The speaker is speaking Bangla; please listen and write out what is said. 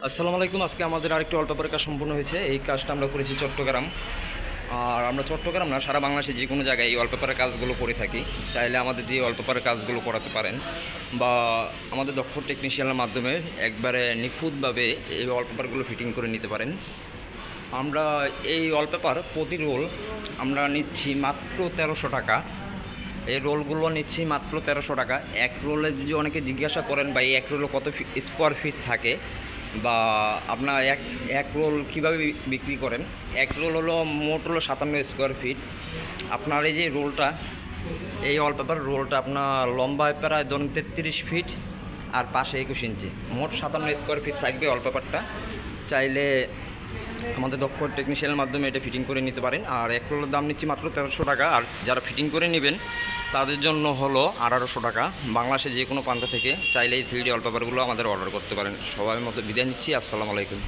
আসসালামু আলাইকুম, আজকে আমাদের আরেকটি অল্প কাজ সম্পূর্ণ হয়েছে। এই কাজটা আমরা করেছি চট্টগ্রাম। আর আমরা চট্টগ্রাম না, সারা বাংলাদেশে যে কোনো জায়গায় এই অল্পেপারের কাজগুলো করে থাকি। চাইলে আমাদের দিয়ে অল্পেপারের কাজগুলো করাতে পারেন বা আমাদের দক্ষ টেকনিশিয়ানের মাধ্যমে একবারে নিখুঁতভাবে এই অল্পেপারগুলো ফিটিং করে নিতে পারেন। আমরা এই অল্পেপার প্রতি রোল আমরা নিচ্ছি মাত্র তেরোশো টাকা। এই রোলগুলো নিচ্ছি মাত্র তেরোশো টাকা। এক রোলে যদি অনেকে জিজ্ঞাসা করেন বা এই এক রোলে কত স্কোয়ার ফিট থাকে? বা আপনার এক এক রোল কীভাবে বিক্রি করেন? এক রোল হলো মোট হলো সাতান্ন স্কোয়ার ফিট আপনার এই যে রোলটা, এই ওয়ালপেপার রোলটা আপনার লম্বায় প্রায় ধরুন তেত্রিশ ফিট আর পাশে একুশ ইঞ্চি মোট সাতান্ন স্কোয়ার ফিট থাকবে ওয়ালপেপারটা চাইলে আমাদের দক্ষ টেকনিশিয়ানের মাধ্যমে এটা ফিটিং করে নিতে পারেন। আর এক রোলের দাম নিচ্ছি মাত্র তেরোশো টাকা। আর যারা ফিটিং করে নেবেন তাদের জন্য হলো আঠারোশো টাকা। বাংলাদেশে যে কোনো প্রান্ত থেকে চাইলে এই থ্রি ডি ওয়ালপেপারগুলো আমাদের অর্ডার করতে পারেন। সবাই মতো বিদায় নিচ্ছি, আসসালামু আলাইকুম।